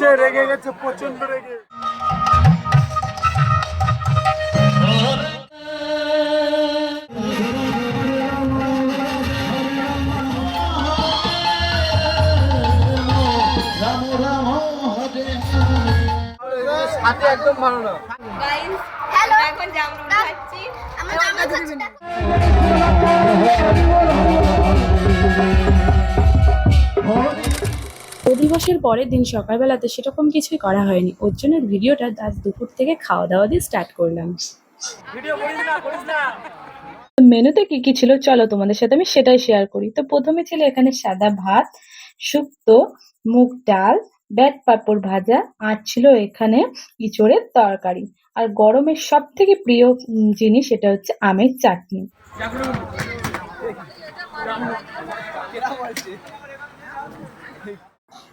রেগে গেছে প্রচণ্ড রেগে। হাতে একদম ভালো না। হ্যালো এখন জামরুল খাচ্ছি। আমার জামা খাচ্ছি দেখো অধিবাসের পরের দিন সকালবেলাতে সেরকম কিছুই করা হয়নি। ওর জন্য ভিডিওটা আজ দুপুর থেকে খাওয়া দাওয়া দিয়ে স্টার্ট করলাম। ভিডিও করিস না করিস না। মেনুতে কি কি ছিল চলো তোমাদের সাথে আমি সেটাই শেয়ার করি। তো প্রথমে ছিল এখানে সাদা ভাত শুক্তো মুগ ডাল ব্যাট পাঁপড় ভাজা আর ছিল এখানে ইঁচড়ের তরকারি। আর গরমের সব থেকে প্রিয় জিনিস সেটা হচ্ছে আমের চাটনি।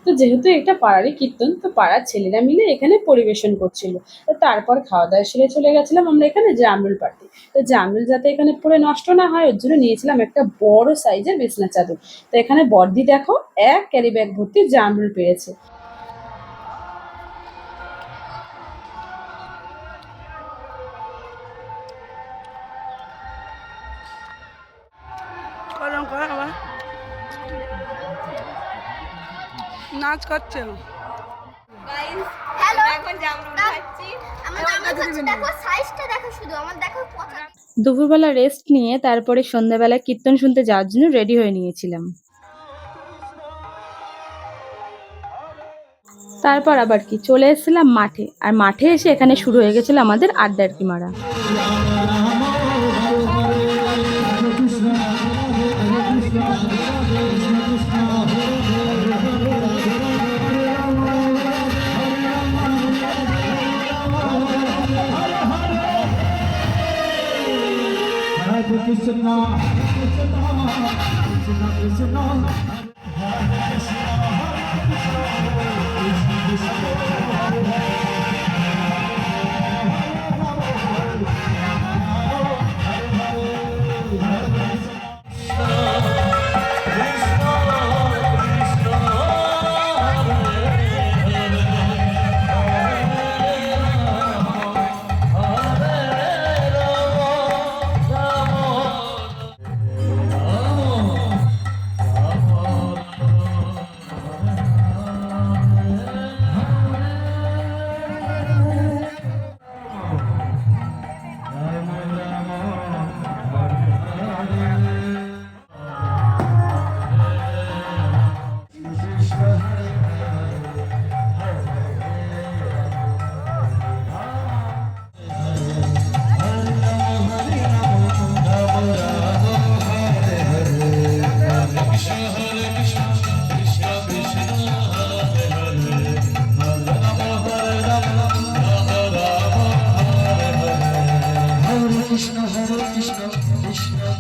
তো যেহেতু এটা পাড়ারই কীর্তন, তো পাড়ার ছেলেরা মিলে এখানে পরিবেশন করছিল। তো তারপর খাওয়া দাওয়া সেরে চলে গেছিলাম আমরা এখানে জামরুল পাড়তে। তো জামরুল যাতে এখানে পরে নষ্ট না হয়, ওর জন্য নিয়েছিলাম একটা বড় সাইজের বিছনা চাদর। তো এখানে বর্দি দেখো, এক ক্যারি ব্যাগ ভর্তি জামরুল পেয়েছে নাচ করছে পচা দুপুরবেলা রেস্ট নিয়ে তারপরে সন্ধ্যাবেলা কীর্তন শুনতে যাওয়ার জন্য রেডি হয়ে নিয়েছিলাম। তারপর আবার কি? চলে এসেছিলাম মাঠে। আর মাঠে এসে এখানে শুরু হয়ে গেছিল আমাদের আড্ডার কি মারা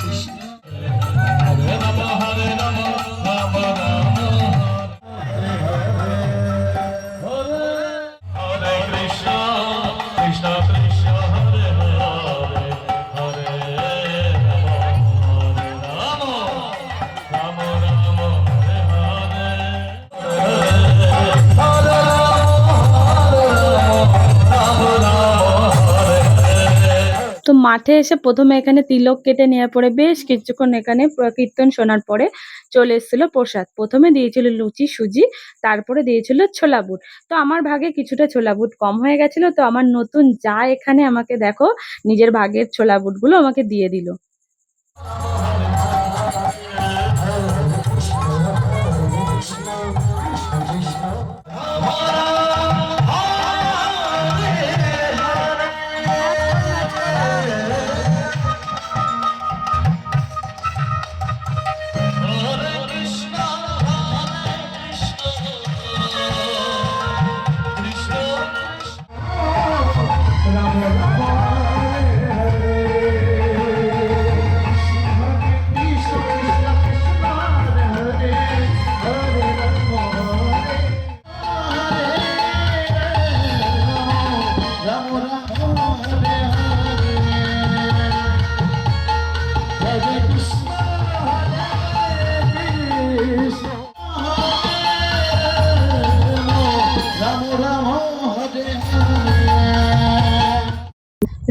Krishna. মাঠে এসে প্রথমে এখানে তিলক কেটে নেওয়ার পরে বেশ কিছুক্ষণ এখানে কীর্তন শোনার পরে চলে এসেছিল প্রসাদ। প্রথমে দিয়েছিল লুচি, সুজি, তারপরে দিয়েছিল ছোলা বুট। তো আমার ভাগে কিছুটা ছোলা বুট কম হয়ে গেছিল, তো আমার নতুন যা এখানে আমাকে দেখো, নিজের ভাগের ছোলা বুটগুলো আমাকে দিয়ে দিল।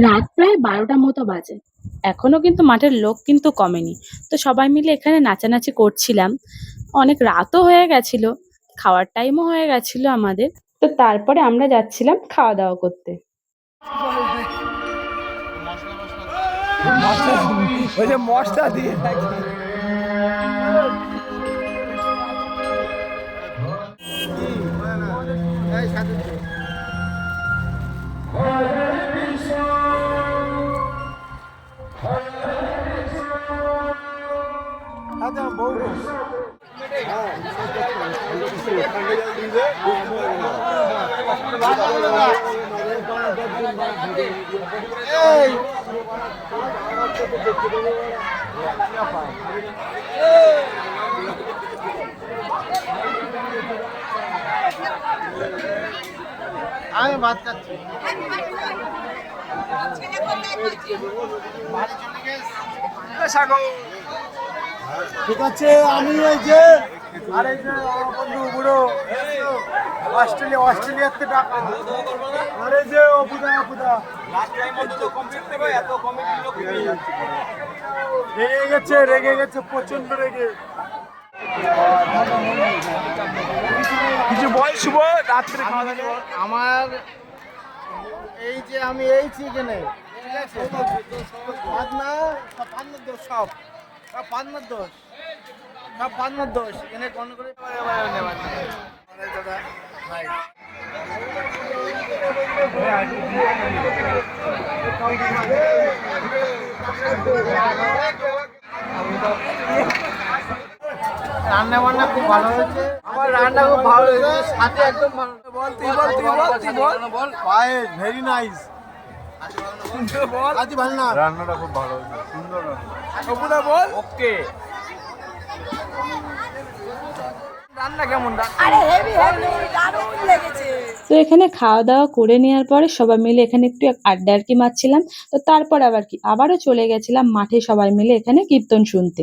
রাত প্রায় বারোটা মতো বাজে। এখনও কিন্তু মাঠের লোক কিন্তু কমেনি। তো সবাই মিলে এখানে নাচানাচি করছিলাম। অনেক রাতও হয়ে গেছিল। খাওয়ার টাইমও হয়ে গেছিল আমাদের। তো তারপরে আমরা যাচ্ছিলাম খাওয়া দাওয়া করতে। ওই যে মশলা দিয়ে। আমি ভাত খাচ্ছি ঠিক আছে আমি এই যে আর এই যে বন্ধু বুড়ো। অস্ট্রেলিয়া অস্ট্রেলিয়াতে টাকা আর এই যে অপুদা অপুদা রেগে গেছে রেগে গেছে প্রচণ্ড রেগে। কিছু বল শুভ রাত্রে আমার এই যে আমি এই চিকেনে ঠিক আছে পাতনার দোষ সব। সব দোষ। সব পাতনার দোষ। এখানে কোন করে দাদা রান্না বান্না খুব ভালো হয়েছে। আমার রান্না খুব ভালো হয়েছে সাথে একদম ভালো। বল তুই বল তুই বল তুই বল। বল পায়েস ভেরি নাইস বল। আজ ভালো না? রান্নাটা খুব ভালো হয়েছে সুন্দর রান্না। বল। ওকে রান্না কেমন তো এখানে খাওয়া দাওয়া করে নেওয়ার পরে সবাই মিলে এখানে একটু আড্ডা আর কি মারছিলাম। তো তারপর আবার কি আবারও চলে গেছিলাম মাঠে সবাই মিলে এখানে কীর্তন শুনতে।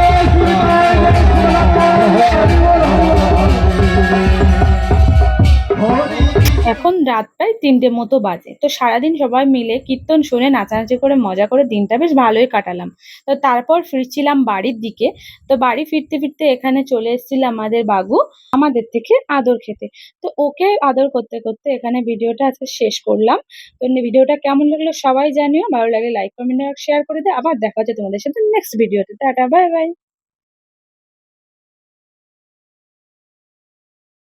এখন রাত প্রায় তিনটে মতো বাজে। তো সারাদিন সবাই মিলে কীর্তন শুনে নাচানাচি করে, মজা করে দিনটা বেশ ভালোই কাটালাম। তো তারপর ফিরছিলাম বাড়ির দিকে। তো বাড়ি ফিরতে ফিরতে এখানে চলে এসেছিল আমাদের বাবু, আমাদের থেকে আদর খেতে। তো ওকে আদর করতে করতে এখানে ভিডিওটা আজকে শেষ করলাম। তো ভিডিওটা কেমন লাগল সবাই জানিও। ভালো লাগলে লাইক কমেন্ট শেয়ার করে দে। আবার দেখা হচ্ছে তোমাদের সাথে নেক্সট ভিডিওতে টাটা বাই বাই